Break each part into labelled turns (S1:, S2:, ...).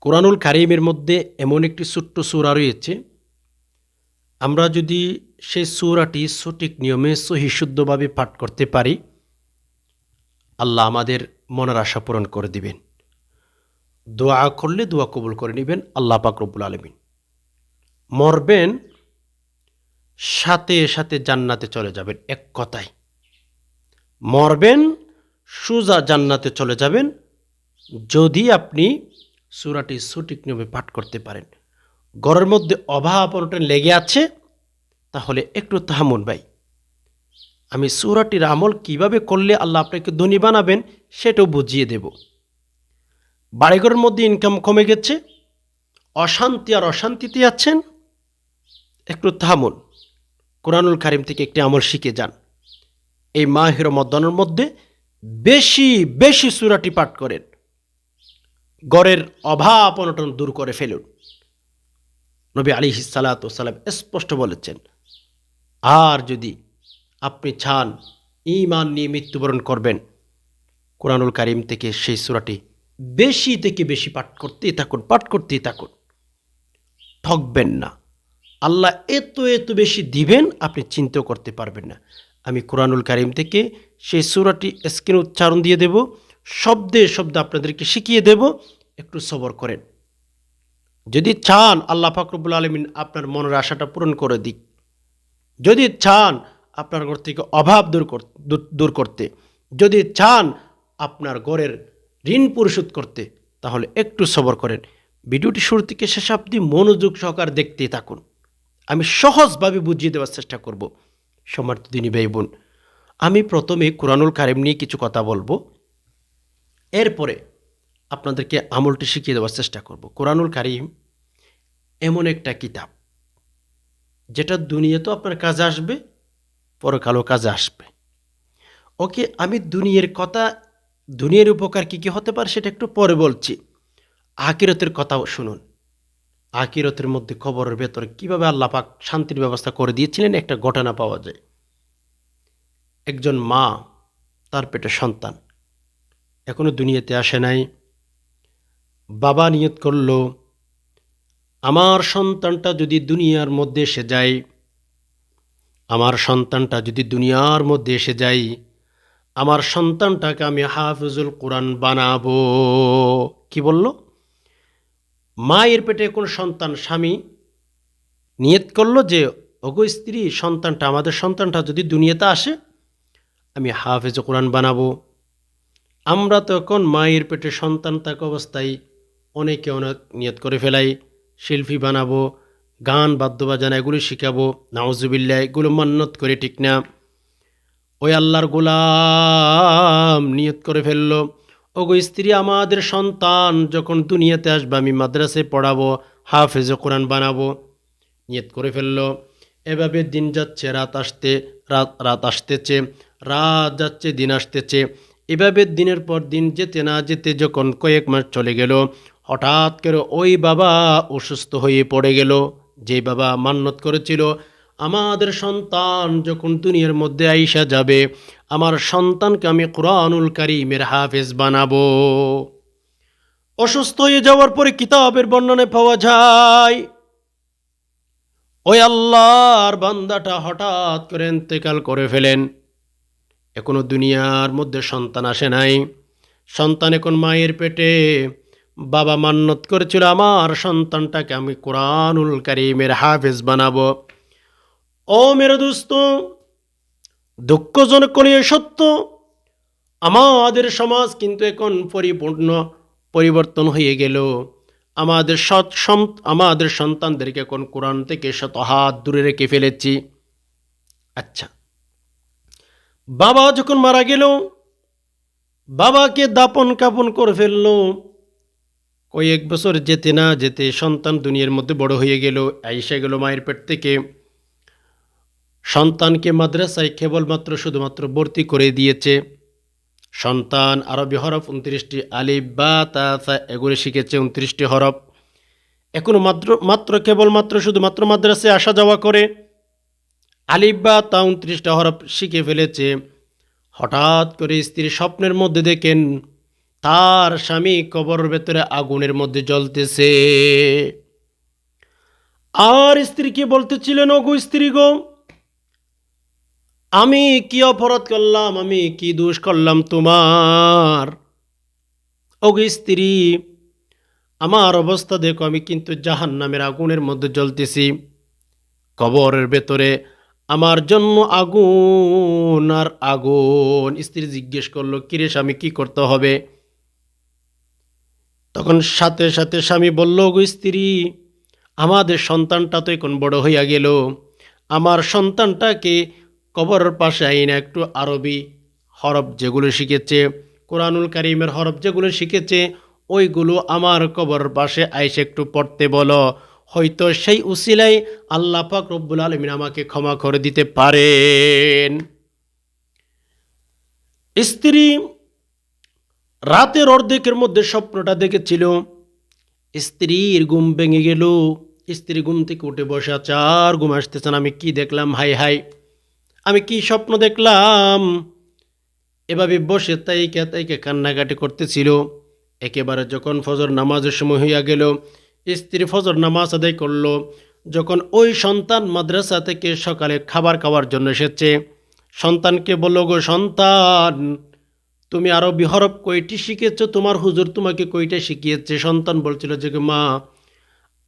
S1: কোরআনুল কারিমের মধ্যে এমন একটি ছোট্ট সুরা রয়েছে। আমরা যদি সেই সুরাটি সঠিক নিয়মে সহিশুদ্ধভাবে পাঠ করতে পারি, আল্লাহ আমাদের মনের আশা পূরণ করে দিবেন। দোয়া করলে দোয়া কবুল করে নেবেন আল্লাহ পাক রব্বুল আলমিন। মরবেন, সাথে সাথে জান্নাতে চলে যাবেন এক কথায়। মরবেন, সুজা জান্নাতে চলে যাবেন। যদি আপনি সুরাটি সঠিক নিয়মে পাঠ করতে পারেন। ঘরের মধ্যে অভাব অনটন লেগে আছে, তাহলে একটু থামুন ভাই। আমি সুরাটির আমল কীভাবে করলে আল্লাহ আপনাকে ধনী বানাবেন, সেটাও বুঝিয়ে দেব। বাড়িঘরের মধ্যে ইনকাম কমে গেছে, অশান্তি আর অশান্তিতে আছেন, একটু থামুন কোরআনুল কারিম থেকে একটি আমল শিখে যান। এই মাহির মদ্দানের মধ্যে বেশি বেশি সুরাটি পাঠ করেন। গড়ের অভাব অনটন দূর করে ফেলুন। নবী আলী সালাতাম স্পষ্ট বলেছেন, আর যদি আপনি চান ইমান নিয়ে মৃত্যুবরণ করবেন, কোরআনুল কারিম থেকে সেই সুরাটি বেশি থেকে বেশি পাঠ করতেই থাকুন, পাঠ করতেই থাকুন। ঠকবেন না। আল্লাহ এত এত বেশি দিবেন, আপনি চিন্তাও করতে পারবেন না। আমি কোরআনুল কারিম থেকে সেই সুরাটি স্ক্রিন উচ্চারণ দিয়ে দেব, শব্দে শব্দ আপনাদেরকে শিখিয়ে দেব একটু সবর করেন। যদি চান আল্লাহ ফাকরবুল আলমিন আপনার মনের আশাটা পূরণ করে দিক। যদি চান আপনার ঘর থেকে অভাব দূর দূর করতে। যদি চান আপনার ঘরের ঋণ পরিশোধ করতে, তাহলে একটু সবর করেন। ভিডিওটি শুরু থেকে শেষ অবধি মনোযোগ সহকার দেখতেই থাকুন। আমি সহজভাবে বুঝিয়ে দেওয়ার চেষ্টা করব। সমর্থ দিনী ভাই বোন, আমি প্রথমে কোরআনুল কারিম নিয়ে কিছু কথা বলব। এরপরে আপনাদেরকে আমলটি শিখিয়ে দেওয়ার চেষ্টা করব। কোরআনুল কারিম এমন একটা কিতাব, যেটা দুনিয়াতেও আপনার কাজে আসবে, পরকালও কাজে আসবে। ওকে, আমি দুনিয়ার কথা, দুনিয়ার উপকার কী কী হতে পারে সেটা একটু পরে বলছি। আকিরতের কথাও শুনুন। আকিরতের মধ্যে খবরের ভেতরে কীভাবে আল্লাপাক শান্তির ব্যবস্থা করে দিয়েছিলেন, একটা ঘটনা পাওয়া যায়। একজন মা, তার পেটে সন্তান এখনও দুনিয়াতে আসে নাই। বাবা নিয়ত করল, আমার সন্তানটা যদি দুনিয়ার মধ্যে এসে যায়, আমার সন্তানটা যদি দুনিয়ার মধ্যে এসে যায়, আমার সন্তানটাকে আমি হাফিজুল কোরআন বানাবো। কি বলল? মায়ের পেটে কোন সন্তান স্বামী নিয়ত করল যে অগো স্ত্রী, সন্তানটা, আমাদের সন্তানটা যদি দুনিয়াতে আসে, আমি হাফেজ কোরআন বানাবো। আমরা তখন মায়ের পেটে সন্তান থাকা অবস্থায় অনেকে অনেক নিয়ত করে ফেলাই। শিল্পী বানাবো, গান, বাদ্যবাজানা এগুলো শিখাবো নাওজুবিল্লা এগুলো মান্নত করে ঠিক না। ওই আল্লাহর গোলাম নিয়ত করে ফেলল, ওগো স্ত্রী, আমাদের সন্তান যখন দুনিয়াতে আসবে, আমি মাদ্রাসে পড়াবো, হাফেজ কোরআন বানাবো। নিয়ত করে ফেলল। এভাবে দিন যাচ্ছে, রাত আসতে, রাত রাত আসতেছে, রাত যাচ্ছে, দিন আসতেছে। এভাবে দিনের পর দিন যেতে না যেতে যখন কয়েক মাস চলে গেল হঠাৎ করে ওই বাবা অসুস্থ হয়ে পড়ে গেল। যে বাবা মান্যত করেছিল, আমাদের সন্তান যখন দুনিয়ার মধ্যে আইসা যাবে, আমার সন্তানকে আমি কোরআনুল কারিমের হাফেজ বানাবো। অসুস্থ হয়ে যাওয়ার পরে কিতাবের বর্ণনে পাওয়া যায়, ওই আল্লাহর বান্দাটা হঠাৎ করে ইন্তেকাল করে ফেলেন। এখনও দুনিয়ার মধ্যে সন্তান আসে নাই। সন্তান এখন মায়ের পেটে। বাবা মান্নত করেছিল, আমার সন্তানটাকে আমি কোরআনুল কারিমের হাফেজ বানাবো। ও মেরে দোস্ত, দুঃখজনক নিয়ে সত্য। আমাদের সমাজ কিন্তু এখন পরিপূর্ণ পরিবর্তন হয়ে গেল। আমাদের সৎ আমাদের সন্তানদেরকে এখন কোরআন থেকে শত হাত দূরে রেখে ফেলেছি। আচ্ছা বাবা যখন মারা গেল, বাবাকে দাপন কাপন করে ফেলল। কয়েক বছর যেতে না যেতে সন্তান দুনিয়ার মধ্যে বড় হয়ে গেল আইসা গেল মায়ের পেট থেকে। সন্তানকে মাদ্রাসায় কেবলমাত্র শুধুমাত্র ভর্তি করে দিয়েছে। সন্তান আরবি হরফ উনত্রিশটি আলিফ, বা, তা এগুলি শিখেছে উনত্রিশটি হরফ। এখনও মাত্র মাত্র কেবলমাত্র শুধুমাত্র মাদ্রাসায় আসা যাওয়া করে। আলিফ, বা, তা উনত্রিশটা হরফ শিখে ফেলেছে। হঠাৎ করে স্ত্রীর স্বপ্নের মধ্যে দেখেন তার স্বামী কবরের ভেতরে আগুনের মধ্যে জ্বলতেছে। আর স্ত্রীকে বলতেছিলেন, ওগো স্ত্রী গো, আমি কি অপরাধ করলাম, আমি কি দোষ করলাম তোমার? ওগো স্ত্রী, আমার অবস্থা দেখো, আমি কিন্তু জাহান নামের আগুনের মধ্যে জ্বলতেছি। কবরের ভেতরে আমার জন্য আগুন আর আগুন। স্ত্রী জিজ্ঞেস করল, কিরে স্বামী, কি করতে হবে? তখন সাথে সাথে স্বামী বলল, গো স্ত্রী, আমাদের সন্তানটা তো এখন বড় হইয়া গেল। আমার সন্তানটাকে কবরের পাশে আইনা একটু আরবি হরফ যেগুলো শিখেছে, কোরআনুল কারিমের হরফ যেগুলো শিখেছে, ওইগুলো আমার কবরের পাশে আইসে একটু পড়তে বলো। হয়তো সেই উসিলাই আল্লাহ পাক রব্বুল আলমিন আমাকে ক্ষমা করে দিতে পারেন। স্ত্রী রাতের অর্ধেকের মধ্যে স্বপ্নটা দেখেছিল। স্ত্রীর ঘুম ভেঙে গেল। স্ত্রী ঘুম থেকে উঠে বসে আর ঘুম আসতেছেন আমি কি দেখলাম? হাই হাই আমি কি স্বপ্ন দেখলাম? এভাবে বসে তাইকে তাইকে কান্নাকাটি করতেছিল। একেবারে যখন ফজর নামাজের সময় হইয়া গেল, স্ত্রী ফজর নামাজ আদায় করল। যখন ওই সন্তান মাদ্রাসা থেকে সকালে খাবার খাওয়ার জন্য এসেছে, সন্তানকে বলল, গো সন্তান তুমি আরও বিহরব কয়টি শিখেছো? তোমার হুজুর তোমাকে কয়টা শিখিয়েছে? সন্তান বলছিল যে, মা,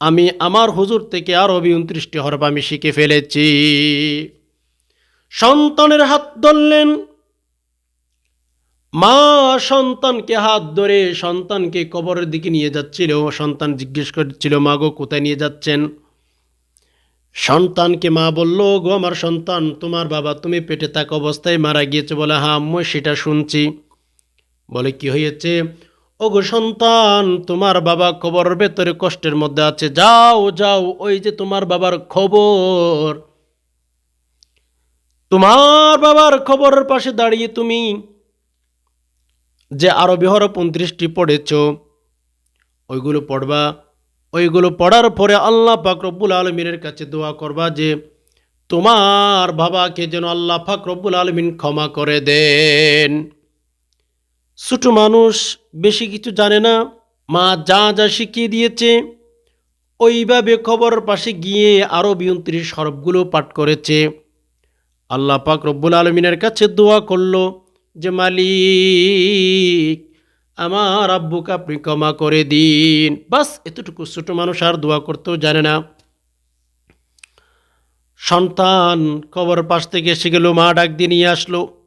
S1: আমি আমার হুজুর থেকে আরবি উনত্রিশটি হরফ আমি শিখে ফেলেছি। সন্তানের হাত ধরলেন। মা সন্তানকে হাত ধরে সন্তানকে কবরের দিকে নিয়ে যাচ্ছিল। সন্তান জিজ্ঞেস করছিল, মা গো, কোথায় নিয়ে যাচ্ছেন? সন্তানকে মা বলল, গো, আমার সন্তান, তোমার বাবা তুমি পেটে থাকা অবস্থায় মারা গিয়েছে বলে হ্যাঁ আম্মু, সেটা শুনছি। বলে কি হয়েছে? ও গো সন্তান, তোমার বাবা খবরের ভেতরে কষ্টের মধ্যে আছে। যাও যাও, ওই যে তোমার বাবার খবর। তোমার বাবার খবরের পাশে দাঁড়িয়ে তুমি যে আরও বিহর পঁয়ত্রিশটি পড়েছ, ওইগুলো পড়বা। ওইগুলো পড়ার পরে আল্লাহ রব্বুল আলমিনের কাছে দোয়া করবা যে, তোমার বাবাকে যেন আল্লাহ রব্বুল আলমিন ক্ষমা করে দেন। ছোট মানুষ বেশি কিছু জানে না। মা যা যা শিখিয়ে দিয়েছে, ওইভাবে খবর পাশে গিয়ে আরও বিউনত্রিশ হরফগুলো পাঠ করেছে। আল্লাহ পাক রব্বুল আলমিনের কাছে দোয়া করল যে, মালিক, আমার আব্বুকে আপনি ক্ষমা করে দিন। বাস, এতটুকু ছোট মানুষ আর দোয়া করতেও জানে না। সন্তান কবর পাশ থেকে এসে গেল, মা ডাক দিয়ে নিয়ে আসলো।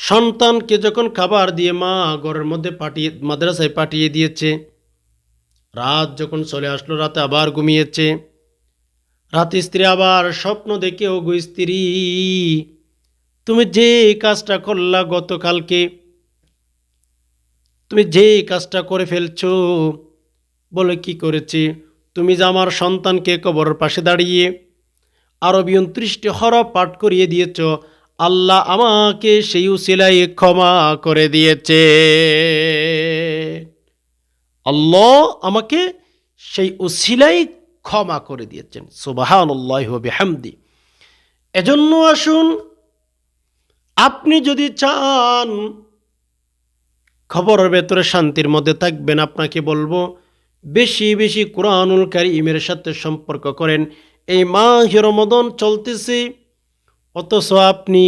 S1: সন্তানকে যখন খাবার দিয়ে মা ঘরের মধ্যে পাঠিয়ে, মাদ্রাসায় পাঠিয়ে দিয়েছে, রাত যখন চলে আসলো, রাতে আবার ঘুমিয়েছে, রাতে স্ত্রী আবার স্বপ্ন দেখে ও গো স্ত্রী, তুমি যে কাজটা করলা গতকালকে, তুমি যে কাজটা করে ফেলছো, বলে কি করেছি? তুমি যে আমার সন্তানকে কবরের পাশে দাঁড়িয়ে আরবি উনত্রিশটি হরফ পাঠ করিয়ে দিয়েছ আল্লাহ আমাকে সেই উসিলাই ক্ষমা করে দিয়েছে। আল্লাহ আমাকে সেই উসিলাই ক্ষমা করে দিয়েছেন। সুবাহান হামদি এজন্য আসুন, আপনি যদি চান, খবরের ভেতরে শান্তির মধ্যে থাকবেন, আপনাকে বলব, বেশি বেশি কোরআনুল কারিমের সাথে সম্পর্ক করেন। এই মা হিরমদন চলতেছে অথচ আপনি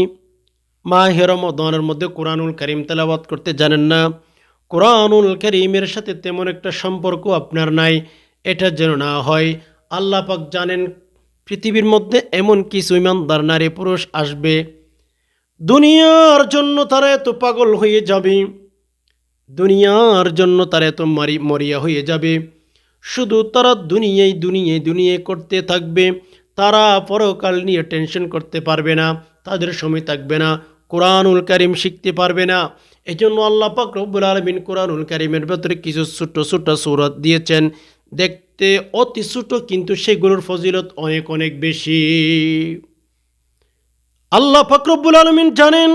S1: মা হিরমদনের মধ্যে কোরআনুল করিম তেলাবাদ করতে জানেন না। কোরআনুল করিমের সাথে তেমন একটা সম্পর্ক আপনার নাই, এটা যেন না হয়। আল্লাহ পাক জানেন পৃথিবীর মধ্যে এমন কিছু ইমানদার নারী পুরুষ আসবে। দুনিয়ার জন্য তারা এত পাগল হয়ে যাবে। দুনিয়ার জন্য তারা এত মারি মরিয়া হয়ে যাবে। শুধু তারা দুনিয়ায় দুনিয়ায় দুনিয়ায় করতে থাকবে। তারা পরকাল নিয়ে টেনশন করতে পারবে না, তাদের সময় থাকবে না, কোরআনুল কারিম শিখতে পারবে না। এই জন্য আল্লাহ পাক রব্বুল আলমিন কোরআনুল কারিমের ভেতরে কিছু ছোট্ট ছোট্ট সুরত দিয়েছেন। দেখতে অতি ছোট কিন্তু সেগুলোর ফজিলত অনেক অনেক বেশি। আল্লাহ ফাকরবুল আলমিন জানেন,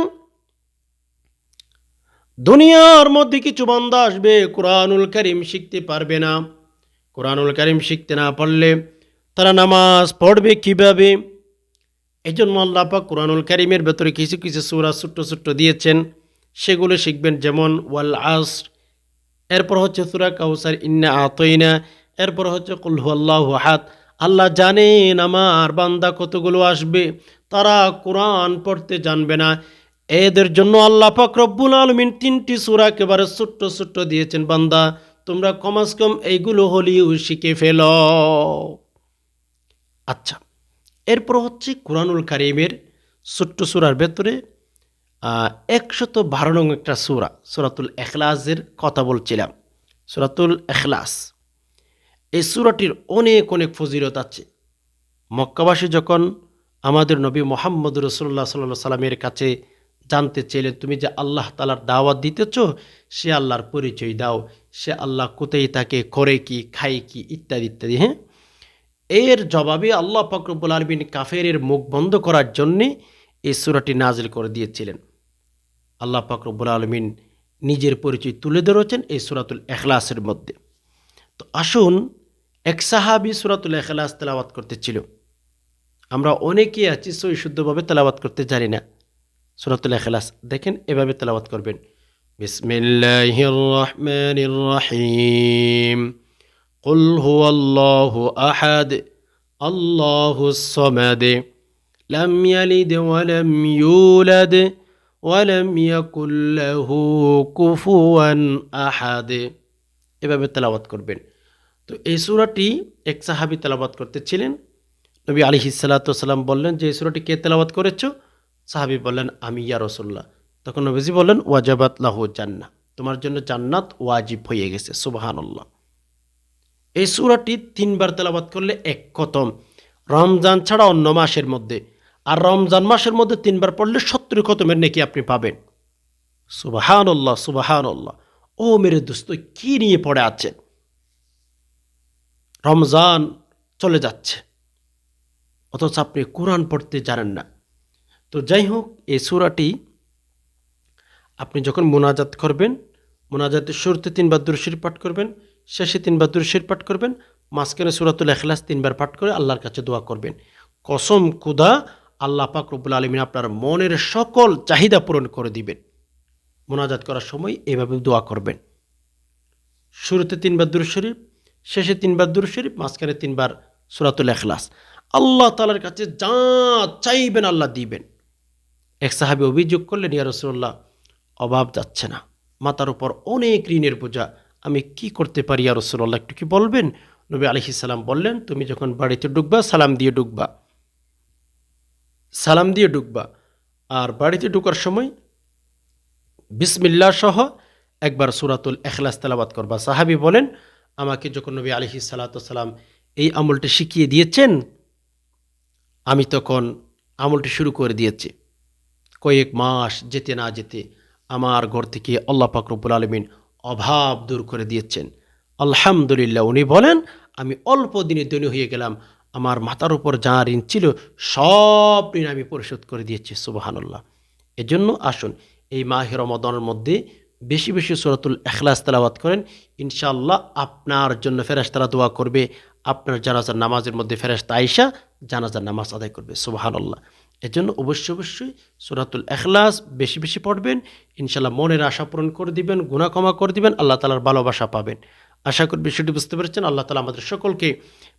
S1: দুনিয়ার মধ্যে কিছু বান্দা আসবে, কোরআনুল করিম শিখতে পারবে না। কোরআনুল করিম শিখতে না পারলে তারা নামাজ পড়বে কীভাবে? এই জন্য আল্লাহ পাক কোরআনুল করিমের ভেতরে কিছু কিছু সুরা ছোট্ট ছোট্ট দিয়েছেন। সেগুলো শিখবেন যেমন ওয়াল আস এরপর হচ্ছে সুরা কাউসার, ইন্না আতইনা, এরপর হচ্ছে কুলহু আল্লাহ হাত আল্লাহ জানেন আমার বান্দা কতগুলো আসবে। তারা কোরআন পড়তে জানবে না। এদের জন্য আল্লাহ রব্বুল আলমিন তিনটি সুরা একেবারে ছোট্ট ছোট্ট দিয়েছেন, বান্দা তোমরা কমাস কম এইগুলো হলিও শিখে ফেল। আচ্ছা এরপর হচ্ছে কোরআনুল কারিমের ছোট্ট সুরার ভেতরে একশত বারো নং একটা সুরা, সুরাতুল এখলাসের কথা বলছিলাম, সুরাতুল এখলাস। এই সুরাটির অনেক অনেক ফজিলত আছে। মক্কাবাসী যখন আমাদের নবী মোহাম্মদ রসুল্লাহ সাল্লাহ সাল্লামের কাছে জানতে চাইলে, তুমি যে আল্লাহ তালার দাওয়াত দিতেছ, সে আল্লাহর পরিচয় দাও, সে আল্লাহ কোথায় থাকে, করে কি, খায় কি, ইত্যাদি ইত্যাদি হ্যাঁ? এর জবাবে আল্লাহ ফকরবুল আলমিন কাফেরের মুখ বন্ধ করার জন্যে এই সুরাটি নাজিল করে দিয়েছিলেন। আল্লাহ ফকরবুল আলমিন নিজের পরিচয় তুলে ধরেছেন এই সুরাতুল এখলাসের মধ্যে। তো আসুন এক সাহাবি সুরাতুল এখলাস তেলাওয়াত করতেছিল। আমরা অনেকেই আছি সই শুদ্ধভাবে তেলাওয়াত করতে জানি না। সুরাতুল এখলাস দেখেন এভাবে তেলাওয়াত করবেন। বিসমিল্লাহির রহমানির রহিম। قل هو الله أحد الله الصمد لم يلد ولم يولد ولم يكن له كفوا أحد এভাবে তেলাওয়াত করবেন তো এই সুরাটি এক সাহাবি তেলাওয়াত করতেছিলেন নবী আলী হিসালাতাম বললেন যে এই সুরাটি কে তেলাওয়াত করেছ সাহাবি বললেন আমি ইয়া রসুল্লাহ তখন নবীজি বললেন ওয়াজাবাত লাহু জান্না তোমার জন্য জান্নাত ওয়াজিব হয়ে গেছে সুবাহান্লাহ এই সুরাটি তিনবার তেলাবাত করলে এক খতম। রমজান ছাড়া অন্য মাসের মধ্যে। আর রমজান মাসের মধ্যে তিনবার পড়লে সত্তর খতমের নাকি আপনি পাবেন। সুবাহান আল্লাহ সুবাহান আল্লাহ ও মেরে দোস্ত, কি নিয়ে পড়ে আছেন? রমজান চলে যাচ্ছে। অথচ আপনি কোরআন পড়তে জানেন না। তো যাই হোক, এই সুরাটি আপনি যখন মোনাজাত করবেন, মোনাজাতের শুরুতে তিনবার দুরশির পাঠ করবেন শেষে তিনবার দুরশির পাঠ করবেন, মাঝখানে সুরাতুল এখলাস তিনবার পাঠ করে আল্লাহর কাছে দোয়া করবেন। কসম কুদা আল্লাহ পাক রব্বুল আলমিন আপনার মনের সকল চাহিদা পূরণ করে দিবেন। মোনাজাত করার সময় এভাবে দোয়া করবেন। শুরুতে তিনবার দুর শরীফ, শেষে তিনবার দুর শরীফ, মাঝখানে তিনবার সুরাতুল এখলাস আল্লাহ তালার কাছে যা চাইবেন আল্লাহ দিবেন। এক সাহাবি অভিযোগ করলেন, ইয়া রসুল্লাহ অভাব যাচ্ছে না। মাতার উপর অনেক ঋণের বোঝা আমি কি করতে পারি আর রসুল্লাহ একটু কি বলবেন? নবী আলহিসাল্লাম বললেন, তুমি যখন বাড়িতে ঢুকবা, সালাম দিয়ে ঢুকবা। সালাম দিয়ে ঢুকবা। আর বাড়িতে ঢুকার সময় বিসমিল্লা সহ একবার সুরাতুল এখলাস তালাবাদ করবা। সাহাবি বলেন, আমাকে যখন নবী আলহি সালাতাম এই আমলটি শিখিয়ে দিয়েছেন, আমি তখন আমলটি শুরু করে দিয়েছি। কয়েক মাস যেতে না যেতে আমার ঘর থেকে আল্লাহ পাকরবুল আলমিন অভাব দূর করে দিয়েছেন। আলহামদুলিল্লাহ, উনি বলেন, আমি অল্প দিনে ধনী হয়ে গেলাম। আমার মাথার উপর যা ঋণ ছিল, সব ঋণ আমি পরিশোধ করে দিয়েছি। সুবাহানুল্লাহ। এজন্য আসুন, এই মাহে রমদনের মধ্যে বেশি বেশি সুরতুল এখলাস তালাবাদ করেন। ইনশাআল্লাহ আপনার জন্য ফেরাস্তারা দোয়া করবে। আপনার জানাজার নামাজের মধ্যে ফেরাস্তা আইসা জানাজার নামাজ আদায় করবে। সুবাহানুল্লাহ। এজন্য অবশ্যই অবশ্যই সুরাতুল এখলাস বেশি বেশি পড়বেন। ইনশাল্লাহ মনের আশা পূরণ করে দিবেন গুণা ক্ষমা করে দিবেন, আল্লাহ তালার ভালোবাসা পাবেন। আশা করি বিষয়টি বুঝতে পেরেছেন। আল্লাহ তালা আমাদের সকলকে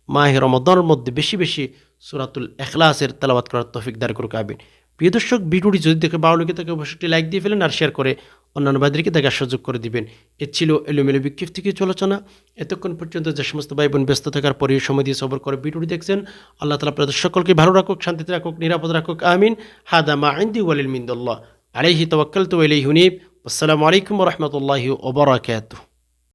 S1: মাহে রমদনের মধ্যে বেশি বেশি সুরাতুল এখলাসের তালাবাদ করার তফিক দাঁড় করে কাবেন প্রিয় দর্শক, ভিডিওটি যদি দেখে ভালো তাকে অবশ্যই লাইক দিয়ে ফেলেন আর শেয়ার করে অন্যান্য ভাইদেরকে দেখার সুযোগ করে দিবেন। এ ছিল এলোমেলো বিক্ষিপ্ত কিছু আলোচনা এতক্ষণ পর্যন্ত যে সমস্ত ভাই বোন ব্যস্ত থাকার পরে সময় দিয়ে সবর করে ভিডিওটি দেখছেন। আল্লাহ তালা আপনাদের সকলকে ভালো রাখুক, শান্তিতে রাখুক, নিরাপদ রাখুক, আমিন। হাদা মা আইন্দি ওয়ালিল মিন্দুল্লাহ। আলাইহি তওয়াক্কাল তো আলাইহি হুনিব আসসালামু আলাইকুম রহমতুল্লাহি ওবরাকাতুহ